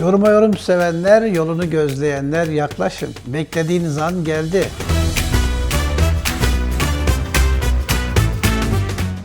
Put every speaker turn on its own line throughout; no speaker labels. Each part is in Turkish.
Yoruma yorum sevenler, yolunu gözleyenler yaklaşın. Beklediğiniz an geldi.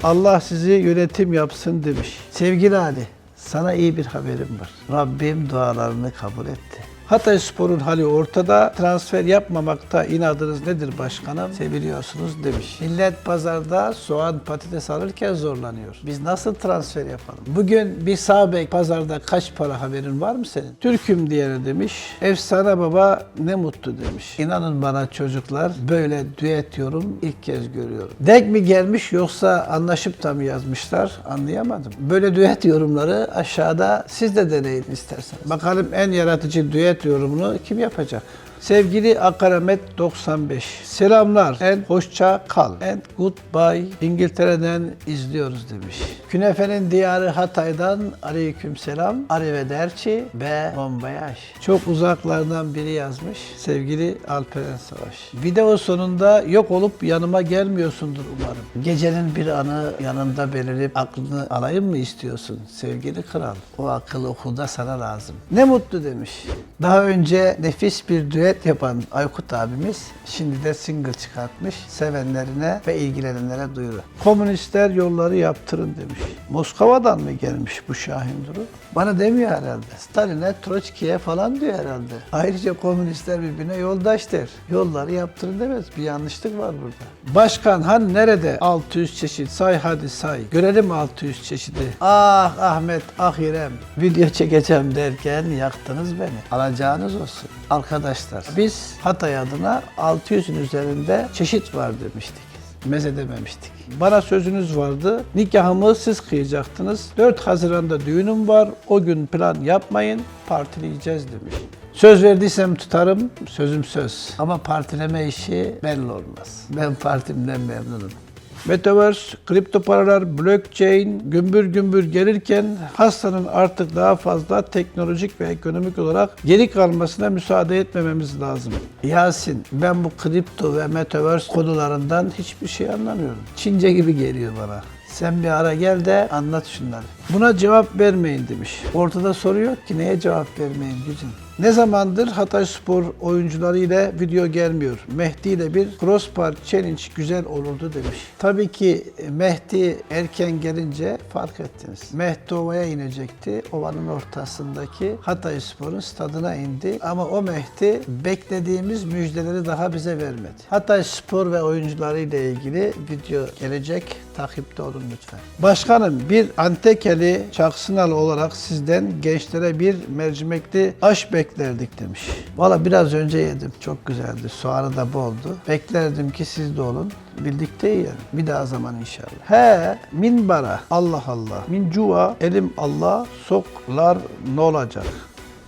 Allah sizi yönetim yapsın demiş. Sevgili Ali, sana iyi bir haberim var. Rabbim dualarını kabul etti. Hatay Spor'un hali ortada. Transfer yapmamakta inadınız nedir başkanım? Seviliyorsunuz demiş. Millet pazarda soğan patates alırken zorlanıyor. Biz nasıl transfer yapalım? Bugün bir sağ bek pazarda kaç para haberin var mı senin? Türk'üm diyene demiş. Efsane baba ne mutlu demiş. İnanın bana çocuklar böyle düet yorum ilk kez görüyorum. Denk mi gelmiş yoksa anlaşıp da mı yazmışlar anlayamadım. Böyle düet yorumları aşağıda siz de deneyin isterseniz. Bakalım en yaratıcı düet yorumunu kim yapacak? Sevgili Akaramet 95. Selamlar. En hoşça kal. En goodbye. İngiltere'den izliyoruz demiş. Künefenin diyarı Hatay'dan aleyküm selam. Arrivederci ve bombayaj. Çok uzaklardan biri yazmış. Sevgili Alperen Savaş. Video sonunda yok olup yanıma gelmiyorsundur umarım. Gecenin bir anı yanında belirip aklını alayım mı istiyorsun sevgili kral? O akıl okulda sana lazım. Ne mutlu demiş. Daha önce nefis bir düet yapan Aykut abimiz şimdi de single çıkartmış. Sevenlerine ve ilgilenenlere duyuru. Komünistler yolları yaptırın demiş. Moskova'dan mı gelmiş bu Şahin Duru? Bana demiyor herhalde. Stalin'e, Troçki'ye falan diyor herhalde. Ayrıca komünistler birbirine yoldaştır. Yolları yaptırın demez. Bir yanlışlık var burada. Başkan han nerede? 600 çeşit say hadi say. Görelim 600 çeşidi. Ah Ahmet, ah İrem. Video çekeceğim derken yaktınız beni. Alacağınız olsun. Arkadaşlar biz Hatay adına 600'ün üzerinde çeşit var demiştik meze dememiştik. Bana sözünüz vardı. Nikahımı siz kıyacaktınız. 4 Haziran'da düğünüm var. O gün plan yapmayın. Partileyeceğiz demiş. Söz verdiysem tutarım. Sözüm söz. Ama partileme işi belli olmaz. Ben partimden memnunum. Metaverse, kripto paralar, blockchain gümbür gümbür gelirken hastanın artık daha fazla teknolojik ve ekonomik olarak geri kalmasına müsaade etmememiz lazım. Yasin, ben bu kripto ve metaverse konularından hiçbir şey anlamıyorum. Çince gibi geliyor bana. Sen bir ara gel de anlat şunları. Buna cevap vermeyin demiş. Ortada soru yok ki neye cevap vermeyin gücün. Ne zamandır Hatay Spor oyuncuları ile video gelmiyor. Mehdi ile bir crossbar challenge güzel olurdu demiş. Tabii ki Mehdi erken gelince fark ettiniz. Mehdi ovaya inecekti. Ovanın ortasındaki Hatay Spor'un stadına indi. Ama o Mehdi beklediğimiz müjdeleri daha bize vermedi. Hatay Spor ve oyuncuları ile ilgili video gelecek. Takipte olun lütfen. Başkanım bir Antekeli Çaksınalı olarak sizden gençlere bir mercimekli aş beklerdik demiş. Valla biraz önce yedim. Çok güzeldi. Soğanı da boldu. Beklerdim ki siz de olun. Birlikte yiyelim. Bir daha zaman inşallah. He, minbara. Allah Allah. Min cua, elim Allah, soklar ne olacak?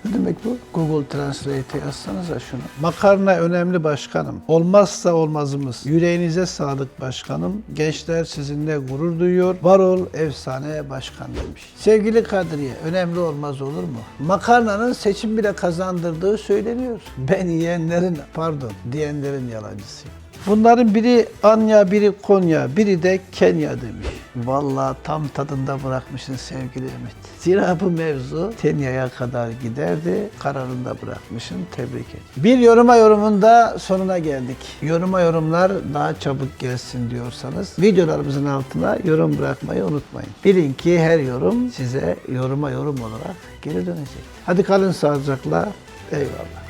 Ne demek bu? Google Translate'e yazsanıza şunu. Makarna önemli başkanım. Olmazsa olmazımız. Yüreğinize sağlık başkanım. Gençler sizinle gurur duyuyor. Var ol efsane başkan demiş. Sevgili Kadriye, önemli olmaz olur mu? Makarnanın seçim bile kazandırdığı söyleniyor. Ben yiyenlerin, pardon, diyenlerin yalancısıyım. Bunların biri Anya, biri Konya, biri de Kenya demiş. Vallahi tam tadında bırakmışsın sevgili Ümit. Zira bu mevzu Kenya'ya kadar giderdi. Kararında bırakmışsın. Tebrik ederim. Bir yoruma yorumun da sonuna geldik. Yoruma yorumlar daha çabuk gelsin diyorsanız videolarımızın altına yorum bırakmayı unutmayın. Bilin ki her yorum size yoruma yorum olarak geri dönecek. Hadi kalın sağlıcakla. Eyvallah.